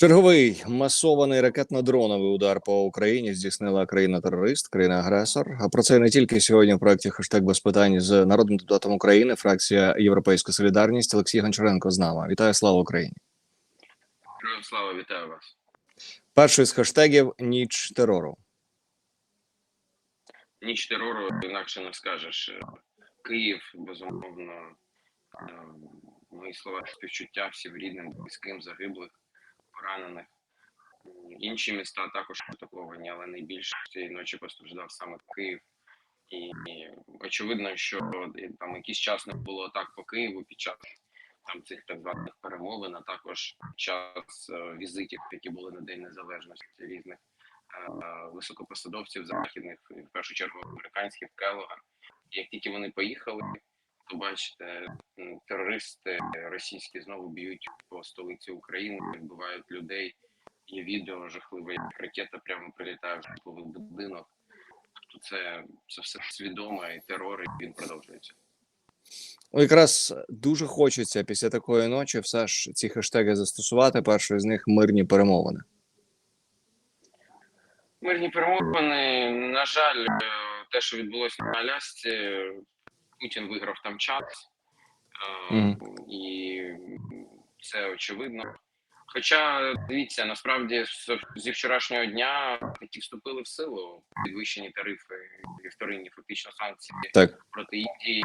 Черговий масований ракетно-дроновий удар по Україні здійснила країна-терорист, країна-агресор. А про це не тільки сьогодні в проєкті «Хештег без питань з народним депутатом України, фракція Європейська Солідарність Олексій Гончаренко з нами. Вітаю, слава Україні! Героям слава, вітаю вас. Перший з хештегів ніч терору. Ніч терору, інакше не скажеш. Київ, безумовно, е, мої слова співчуття всім рідним, близьким, загиблих, поранених. Інші міста також атаковані, але найбільше цієї ночі постраждав саме Київ. І, очевидно, що там якийсь час не було атак по Києву під час там цих так званих перемовин, а також під час е, візитів, які були на День Незалежності різних е, високопосадовців західних, в першу чергу американських Келога. Як тільки вони поїхали, бачите, терористи російські знову б'ють по столиці України, вбивають людей. Є відео жахливе, як ракета прямо прилітає в житловий будинок. Тобто це, це все свідомо і терор, і він продовжується. Ну, якраз дуже хочеться після такої ночі все ж ці хештеги застосувати. Перший з них мирні перемовини. Мирні перемовини, на жаль, е, те, що відбулося на Алясці, Путін виграв там час, е, Мгм. і це очевидно. Хоча дивіться, насправді зі вчорашнього дня такі вступили в силу підвищені тарифи і вторинні фактично санкції Так, проти Індії.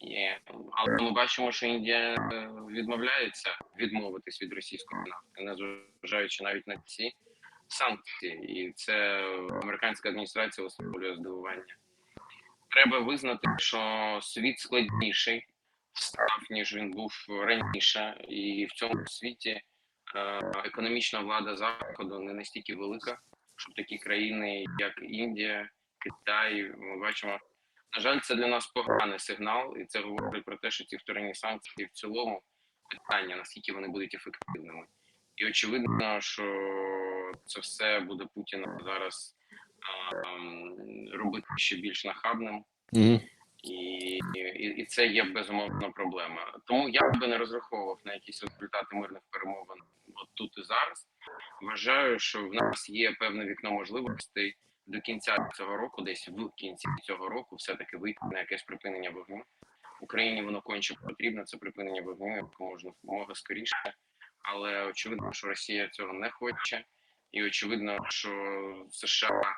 Є. Але ми бачимо, що Індія е, відмовляється відмовитись від російської нафти, незважаючи навіть на ці санкції, і це американська адміністрація висловлює здивування. Треба визнати, що світ складніший став ніж він був раніше, і в цьому світі е, економічна влада заходу не настільки велика, щоб такі країни, як Індія, Китай, ми бачимо. На жаль, це для нас поганий сигнал, і це говорить про те, що ці вторинні санкції в цілому питання, наскільки вони будуть ефективними. І очевидно, що це все буде Путіна зараз робити ще більш нахабним, угу. і, і, і це є безумовно проблема. Тому я би не розраховував на якісь результати мирних перемовин от тут і зараз. Вважаю, що в нас є певне вікно можливостей до кінця цього року, десь в кінці цього року, все таки вийти на якесь припинення вогню. Україні воно конче потрібно. Це припинення вогню як можна мога скоріше, але очевидно, що Росія цього не хоче, і очевидно, що США,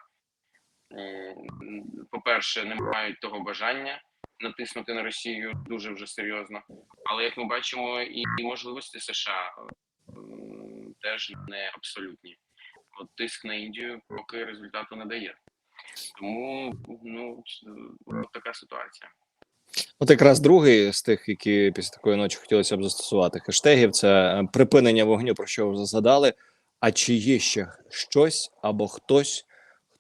по-перше, не мають того бажання натиснути на Росію дуже вже серйозно. Але як ми бачимо, і, і можливості США теж не абсолютні. От тиск на Індію поки результату не дає. Тому ну от така ситуація. От якраз другий з тих, які після такої ночі хотілося б застосувати хештегів, це е, припинення вогню, про що ви згадали. А чи є ще щось або хтось,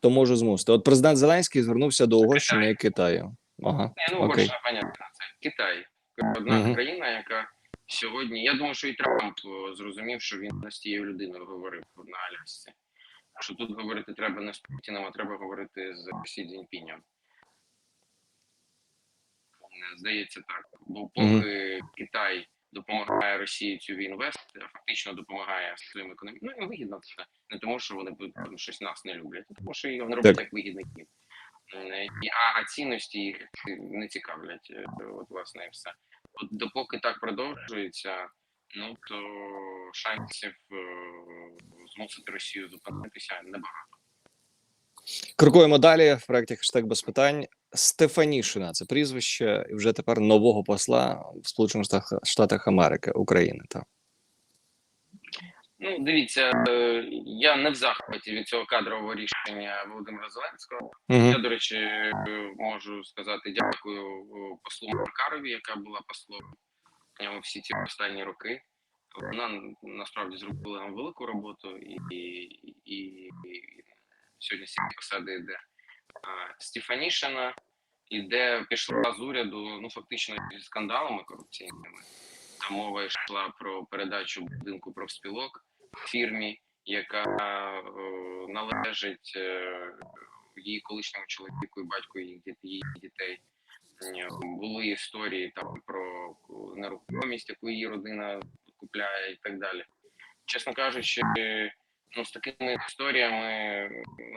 хто може змусити? От президент Зеленський звернувся до Угорщини і Китаю. Ага, ну окей. Угорщина, понятно, це Китай. Одна Мгм. країна, яка сьогодні. Я думаю, що і Трамп зрозумів, що він з тією людиною говорив на Алясці. Що тут говорити треба не з Путіним, а треба говорити з Сі Цзіньпінем. Здається так. Бо поки Китай допомагає Росії цю війну вести, а фактично допомагає своїм економікам. Ну, їм вигідно це. Не тому, що вони там щось нас не люблять, а тому що їх вони роблять як вигідників. Е, А, а цінності їх не цікавлять. е, От, власне, і все. От допоки так продовжується, ну то шансів е, змусити Росію зупинитися небагато. Крокуємо далі в проєкті хештег без питань. Стефанішина це прізвище і вже тепер нового посла в Сполучених Штатах- Америки України. Так. Ну, дивіться, е, я не в захваті від цього кадрового рішення Володимира Зеленського. Угу. Я, до речі, можу сказати дякую е, послу Маркарові, яка була послом всі ці останні роки. Вона насправді зробила нам велику роботу, і, і, і, і сьогодні цієї посади йде Стефанішина, іде пішла з уряду, ну фактично зі скандалами корупційними. Там мова йшла про передачу будинку профспілок фірмі, яка е, належить е, її колишньому чоловіку і батьку її дітей. Були історії там про нерухомість, яку її родина купляє, і так далі. чесно кажучи, ну з такими історіями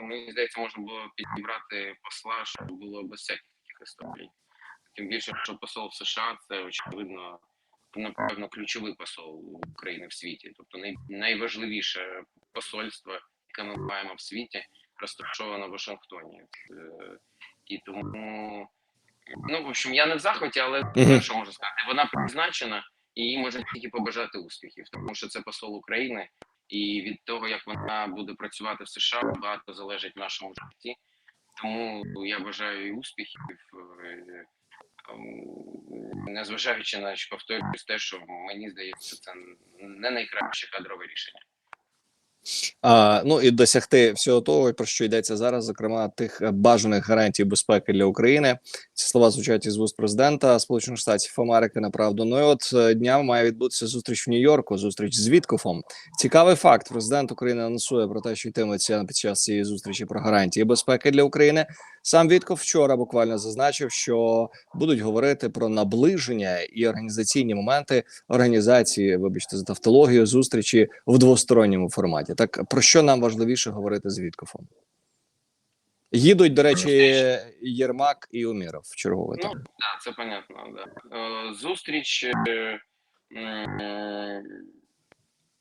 мені здається, можна було підібрати посла, щоб було без всяких таких історій. Тим більше, що посол в США це очевидно, напевно, ключовий посол України в світі, тобто най, найважливіше посольство, яке ми маємо в світі, розташовано в Вашингтоні. Е, І тому, ну в общем, я не в захваті, але що можу сказати, вона призначена і їй можна тільки побажати успіхів, тому що це посол України, і від того, як вона буде працювати в США, багато залежить в нашому житті. Тому я бажаю і успіхів, е, ем, незважаючи на повторюсь те, що мені здається, це не найкраще кадрове рішення. А, ну і досягти всього того, про що йдеться зараз, зокрема тих е, бажаних гарантій безпеки для України. Ці слова звучать із вуст президента Сполучених Штатів Америки. Направду, ну і от е, днями має відбутися зустріч в Нью-Йорку. Зустріч з Віткофом. Цікавий факт. Президент України анонсує про те, що йтиметься під час цієї зустрічі про гарантії безпеки для України. Сам Вітков вчора буквально зазначив, що будуть говорити про наближення і організаційні моменти організації, вибачте, за тавтологію зустрічі в двосторонньому форматі. Так про що нам важливіше говорити з Віткофом? Їдуть, до речі, Єрмак і Уміров чергове. Ну. Так, це понятно. Да. Е, Зустріч. е, м,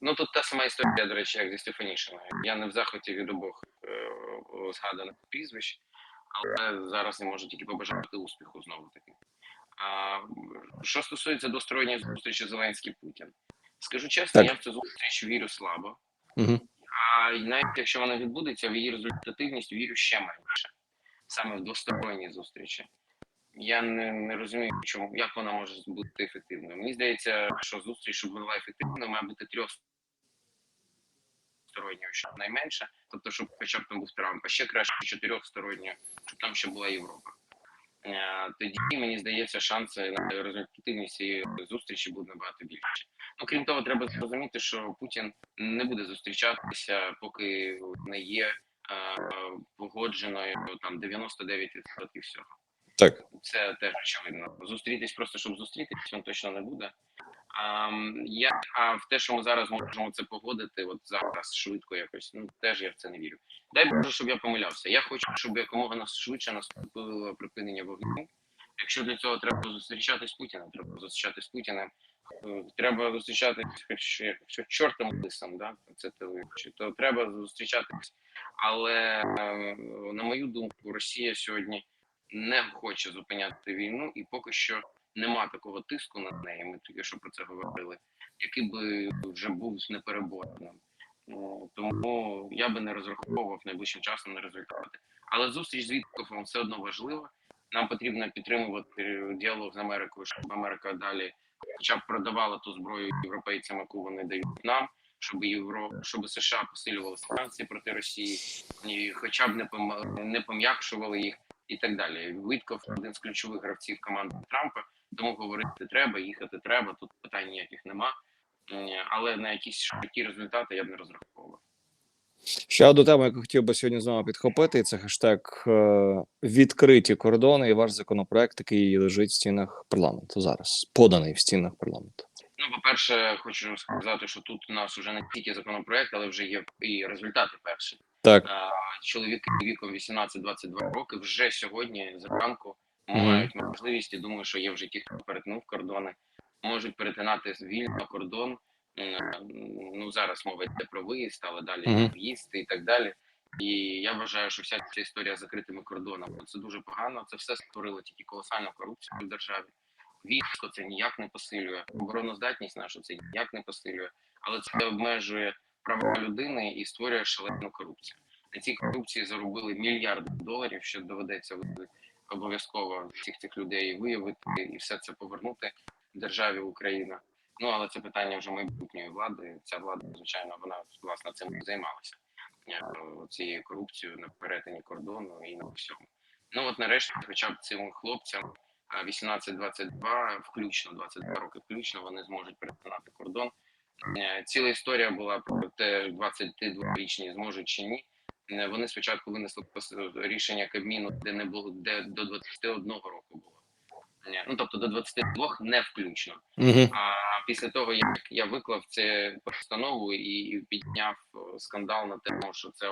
Ну, тут та сама історія, до речі, як зі Стефанішиною. Я не в захваті від обох е, згаданих прізвищ, але зараз я можу тільки побажати успіху знову таки. А, що стосується двосторонньої зустрічі Зеленський Путін, скажу чесно, Так. я в цю зустріч вірю слабо. Угу. А навіть якщо вона відбудеться, в її результативність вірю ще менше, саме в двосторонній зустрічі. Я не, не розумію, чому як вона може бути ефективною. Мені здається, що зустріч, щоб була ефективною, має бути трьохсторонньою, щоб найменше, тобто, щоб хоча б там був Трамп, а ще краще чотирьохсторонньою, щоб там ще була Європа. Е, Тоді мені здається, шанси на результативність цієї зустрічі будуть набагато більше. Ну крім того, треба зрозуміти, що Путін не буде зустрічатися, поки не є е, погодженою там 99% всього. Так. Це теж очевидно. Зустрітись просто щоб зустрітись, він точно не буде. Я, а в те, що ми зараз можемо це погодити, от зараз швидко якось, ну теж я в це не вірю. Дай Боже, щоб я помилявся. Я хочу, щоб якомога нас швидше наступило припинення вогню. Якщо для цього треба зустрічатись з Путіним, треба зустрічатись з Путіним. Е, Треба зустрічатись, якщо, чортом лисом, да, це телевичі, то треба зустрічатись. Але е, на мою думку, Росія сьогодні не хоче зупиняти війну, і поки що нема такого тиску на неї. Ми тільки що про це говорили, який би вже був непереборним. Ну, Тому я би не розраховував найближчим часом на результати. Але зустріч з Віткофом все одно важлива. Нам потрібно підтримувати діалог з Америкою, щоб Америка далі, хоча б продавала ту зброю європейцям, яку вони дають нам, щоб Євро, щоб США посилювали санкції проти Росії, і хоча б не пом- пом'якшували їх і так далі. Витков один з ключових гравців команди Трампа, тому говорити треба, їхати треба. Тут питань ніяких нема. Але на якісь швидкі результати я б не розраховував. Ще одну тему, яку хотів би сьогодні з вами підхопити, це хештег е, відкриті кордони і ваш законопроект, який лежить в стінах парламенту зараз, поданий в стінах парламенту. Ну, по-перше, хочу сказати, що тут у нас вже не тільки законопроект, але вже є і результати перші. Так, А, Чоловіки віком 18-22 роки вже сьогодні зранку. Мають можливість і думаю, що є вже ті, хто перетнув кордони, можуть перетинати вільно кордон. Ну зараз мова йде про виїзд, але далі Мгм. в'їзд і так далі. І я вважаю, що вся ця історія з закритими кордонами це дуже погано. Це все створило тільки колосальну корупцію в державі. Військо це ніяк не посилює, обороноздатність нашу це ніяк не посилює, але це обмежує права людини і створює шалену корупцію. На цій корупції заробили мільярди доларів, що доведеться обов'язково всіх цих людей виявити і все це повернути державі Україна. Ну але це питання вже майбутньої влади. Ця влада, звичайно, вона власне цим займалася е, цією корупцією на перетині кордону і на всьому. Ну от нарешті, хоча б цим хлопцям а, 18-22, включно 22 роки, включно вони зможуть перетинати кордон. Е, Ціла історія була про те, 22-річні зможуть чи ні. Вони спочатку винесли рішення Кабміну, де не було де до 21 року було. Ну тобто до 22 не включно. Угу. А після того, як я виклав це постанову і підняв скандал на тему, що це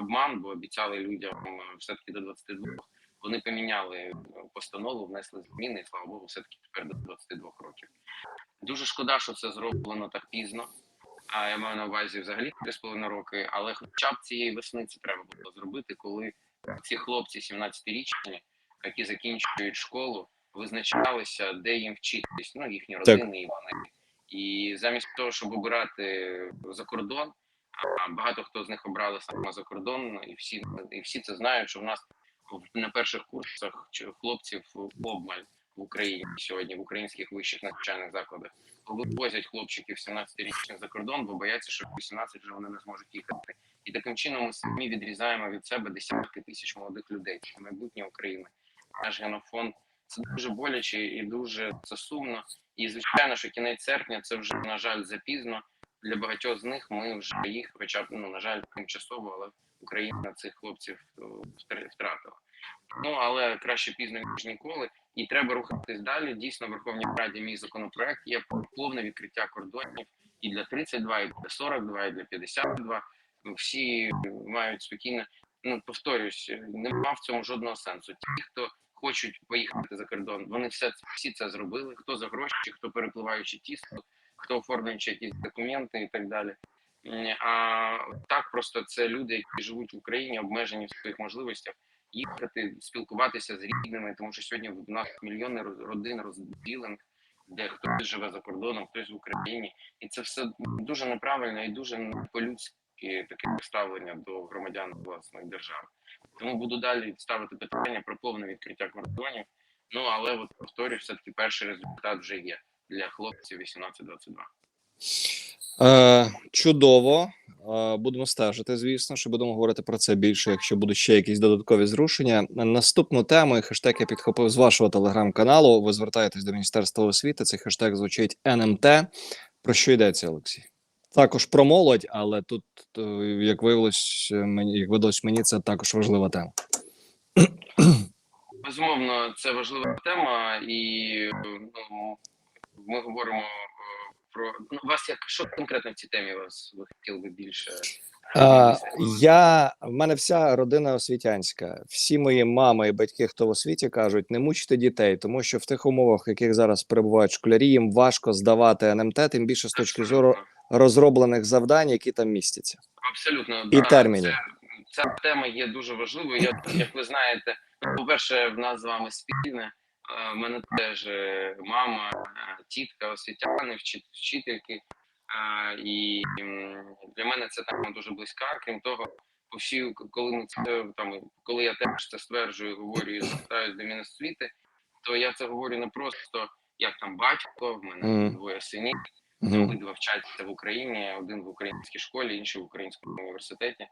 обман, бо обіцяли людям е, все-таки до 22, вони поміняли е, постанову, внесли зміни, і слава Богу, все-таки тепер до 22 років. Дуже шкода, що це зроблено так пізно. А я маю на увазі взагалі 3,5 роки, але хоча б цієї весни це треба було зробити, коли ці хлопці 17-річні, які закінчують школу, визначалися, де їм вчитись, ну їхні родини і вони. І замість того, щоб обирати за кордон, а багато хто з них обрали саме за кордон, і всі і всі це знають, що в нас на перших курсах хлопців обмаль в Україні сьогодні в українських вищих навчальних закладах. Вивозять хлопчиків 17-річних за кордон, бо бояться, що в 18 вже вони не зможуть їхати. І таким чином ми самі відрізаємо від себе десятки тисяч молодих людей. Майбутнє України. Наш генофонд це дуже боляче і дуже це сумно. І звичайно, що кінець серпня це вже на жаль запізно. Для багатьох з них ми вже їх, хоча б ну на жаль, тимчасово, але Україна цих хлопців втратила. Ну але краще пізно ніж ніколи. І треба рухатись далі. Дійсно, в Верховній Раді мій законопроект є про повне відкриття кордонів і для 32, і для 42, і для 52. Всі мають спокійно. Ну повторюсь, нема в цьому жодного сенсу. Ті, хто хочуть поїхати за кордон, вони все всі це зробили. Хто за гроші, хто перепливаючи тісто, хто оформлюючи якісь документи і так далі. А так просто це люди, які живуть в Україні, обмежені в своїх можливостях їхати, спілкуватися з рідними, тому що сьогодні в нас мільйони родин розділених, де хтось живе за кордоном, хтось в Україні, і це все дуже неправильно і дуже по-людськи таке ставлення до громадян власної держави. Тому буду далі ставити питання про повне відкриття кордонів. Ну але от повторюю, все таки перший результат вже є для хлопців 18-22. Е, чудово. Е, будемо стежити, звісно, що будемо говорити про це більше, якщо будуть ще якісь додаткові зрушення. Наступну тему і хештег я підхопив з вашого телеграм-каналу. Ви звертаєтесь до Міністерства освіти. Цей хештег звучить НМТ. Про що йдеться, Олексій? Також про молодь, але тут, е, як виявилось, е, мені як видалось мені, це також важлива тема. Безумовно, це важлива тема, і ну, ми говоримо е, про ну, вас як що конкретно в цій темі вас ви хотіли би більше? А, я в мене вся родина освітянська. Всі мої мами і батьки, хто в освіті, кажуть, не мучте дітей, тому що в тих умовах, в яких зараз перебувають школярі, їм важко здавати НМТ, тим більше з точки зору розроблених завдань, які там містяться. Абсолютно І да, термінів. Це, ця тема є дуже важливою. Я як ви знаєте, ну, по-перше, в нас з вами спільне. В мене теж е, мама, е, тітка, освітяни, вчительки. І для мене це тема дуже близька. Крім того, по всій, коли ми це там, коли я теж це стверджую, говорю і звертаюся до Міносвіти, то я це говорю не просто як там батько, в мене двоє синів. Обидва вчаться в Україні, один в українській школі, інший в українському університеті.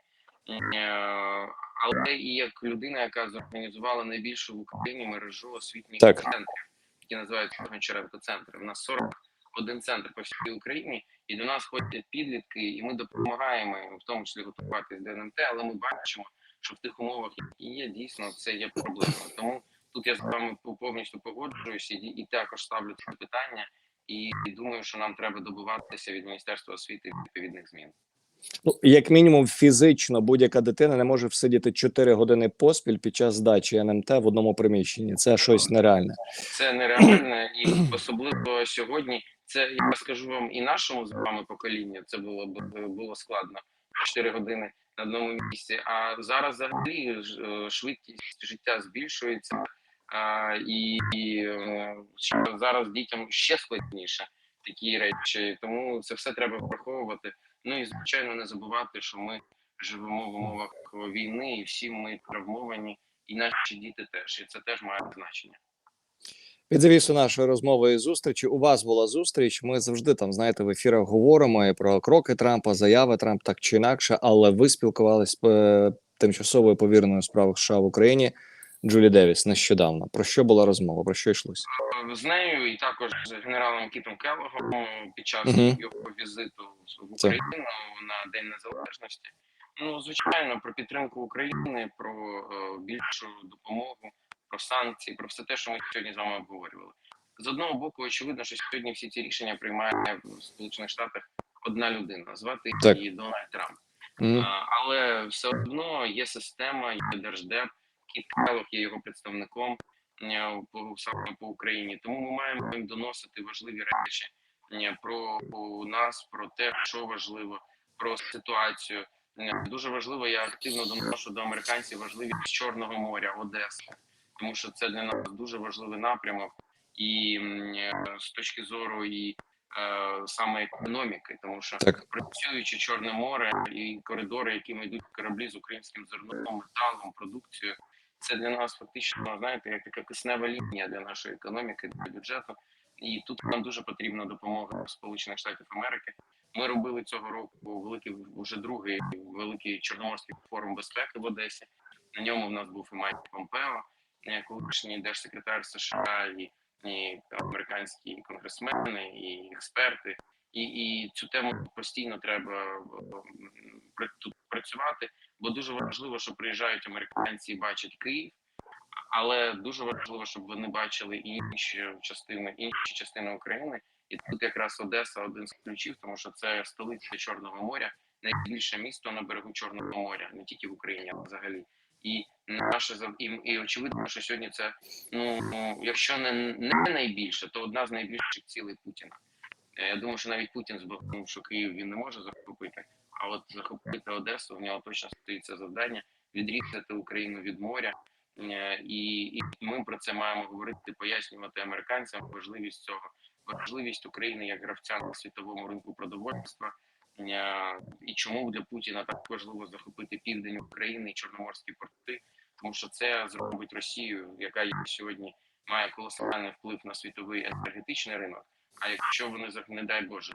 Е, Але і як людина, яка зорганізувала найбільшу в Україні мережу освітніх Так. центрів, які називаються Гончаренко центри. У нас 41 центр по всій Україні, і до нас ходять підлітки, і ми допомагаємо їм, в тому числі готуватись до НМТ, але ми бачимо, що в тих умовах, які є, дійсно це є проблемою. Тому тут я з вами повністю погоджуюся і, також ставлю це питання. І, і думаю, що нам треба добиватися від міністерства освіти відповідних змін. Ну, як мінімум, фізично будь-яка дитина не може всидіти 4 години поспіль під час здачі НМТ в одному приміщенні. Це щось нереальне. Це нереально, і особливо сьогодні. Це я скажу вам і нашому з вами поколінню. Це було б було складно 4 години на одному місці. А зараз взагалі е, швидкість життя збільшується, а, і, і е, зараз дітям ще складніше такі речі. Тому це все треба враховувати. Ну і звичайно не забувати, що ми живемо в умовах війни, і всі ми травмовані, і наші діти теж. І це теж має значення. Під завісу нашої розмови і зустрічі у вас була зустріч. Ми завжди там, знаєте, в ефірах говоримо і про кроки Трампа, заяви Трамп так чи інакше, але ви спілкувалися з е, тимчасовою повіреною у справах США в Україні Джулі Девіс нещодавно. Про що була розмова? Про що йшлося? з нею, і також з генералом Кітом Келлогом під час Мгм. його візиту в Це. Україну на День Незалежності. Ну, звичайно, про підтримку України, про е, більшу допомогу, про санкції, про все те, що ми сьогодні з вами обговорювали. З одного боку, очевидно, що сьогодні всі ці рішення приймає в Сполучених Штатах одна людина, звати її Дональд Трамп. Мгм. А, Але все одно є система, є держдеп, Келлог є його представником по саме по Україні. Тому ми маємо їм доносити важливі речі про нас, про те, що важливо, про ситуацію. Дуже важливо, я активно доношу до американців важливість Чорного моря, Одеси, тому що це для нас дуже важливий напрямок, і з точки зору і е, саме економіки, тому що Так. працюючи Чорне море і коридори, якими йдуть кораблі з українським зерном, металом, продукцією, це для нас фактично знаєте, як така киснева лінія для нашої економіки, для бюджету. І тут нам дуже потрібна допомога Сполучених Штатів Америки. Ми робили цього року великий вже другий великий чорноморський форум безпеки в Одесі. На ньому в нас був і Майк Помпео, колишній держсекретар США, і, і американські конгресмени, і експерти. І, і цю тему постійно треба е, тут працювати, бо дуже важливо, що приїжджають американці і бачать Київ. Але дуже важливо, щоб вони бачили і інші частини, інші частини України. І тут якраз Одеса один з ключів, тому що це столиця Чорного моря, найбільше місто на берегу Чорного моря, не тільки в Україні, а взагалі. І наше і, і очевидно, що сьогодні це ну ну, якщо не, не найбільше, то одна з найбільших цілей Путіна. Е, Я думаю, що навіть Путін збагнув, що Київ він не може захопити, а от захопити Одесу в нього точно стоїть це завдання відрізати Україну від моря. Е, І, і ми про це маємо говорити, пояснювати американцям важливість цього, важливість України як гравця на світовому ринку продовольства. Е, І чому для Путіна так важливо захопити південь України і Чорноморські порти, тому що це зробить Росію, яка сьогодні має колосальний вплив на світовий енергетичний ринок. А якщо вони не дай Боже,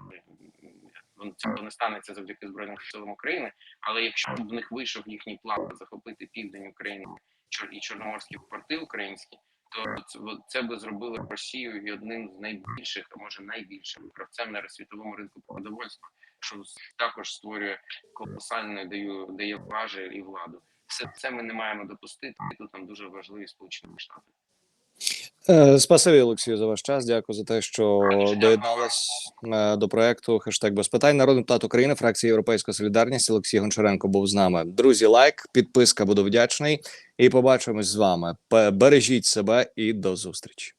вон- цього не станеться завдяки збройним силам України. Але якщо б в них вийшов їхній план захопити південь України і Чорноморські порти українські, то це, би зробило Росію і одним з найбільших, а може найбільшим гравцем на світовому ринку продовольства, що також створює колосальну даю дає важель і владу. Все це ми не маємо допустити. Тут нам дуже важливі сполучені штати. Е, Спасибі, Олексію, за ваш час. Дякую за те, що доєдналась е, до проекту хештег без питань. Народний депутат України, фракція Європейська Солідарність Олексій Гончаренко був з нами. Друзі, лайк, підписка, буду вдячний. І побачимось з вами. Бережіть себе і до зустрічі.